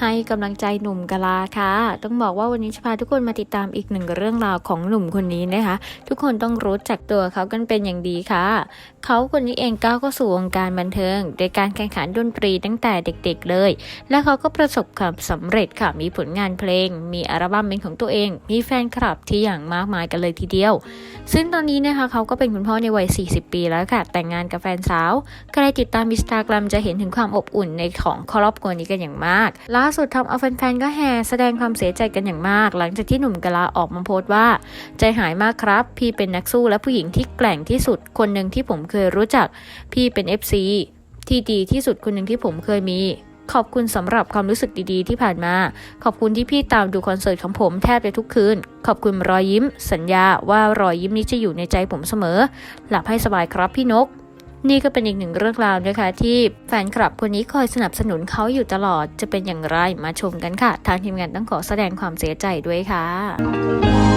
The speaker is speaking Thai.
ให้กำลังใจหนุ่มกะลาค่ะ ต้องบอกว่าวันนี้จะพาทุกคนมาติดตามอีกหนึ่งเรื่องราวของหนุ่มคนนี้นะคะ ทุกคนต้องรู้จักตัวเขากันเป็นอย่างดีค่ะ เขาคนนี้เองก้าวเข้าสู่วงการบันเทิง โดยการแข่งขันดนตรีตั้งแต่เด็กๆเลย และเขาก็ประสบความสำเร็จค่ะ มีผลงานเพลง มีอัลบั้มเป็นของตัวเอง มีแฟนคลับที่อย่างมากมายกันเลยทีเดียว ซึ่งตอนนี้นะคะเขาก็เป็นคุณพ่อในวัย 40 ปีแล้วค่ะ แต่งงานกับแฟนสาว ใครติดตามอินสตาแกรมจะเห็นถึงความอบอุ่นในของครอบครัวนี้กันอย่างมากล่าสุดทำเอาแฟนๆก็แห่แสดงความเสียใจกันอย่างมาก หลังจากที่หนุ่มกะลาออกมาโพสต์ว่า ใจหายมากครับ พี่เป็นนักสู้และผู้หญิงที่แกร่งที่สุดคนหนึ่งที่ผมเคยรู้จัก พี่เป็น FC ที่ดีที่สุดคนหนึ่งที่ผมเคยมีขอบคุณสำหรับความรู้สึกดีๆ ที่ผ่านมา ขอบคุณที่พี่ตามดูคอนเสิร์ตของผมแทบจะทุกคืน ขอบคุณรอยยิ้ม สัญญาว่ารอยยิ้มนี้จะอยู่ในใจผมเสมอ หลับให้สบายครับพี่นก นี่ก็เป็นอีกหนึ่งเรื่องราวนะคะ ที่แฟนคลับคนนี้คอยสนับสนุนเขาอยู่ตลอดจะเป็นอย่างไรมาชมกันค่ะ ทางทีมงานต้องขอแสดงความเสียใจด้วยค่ะ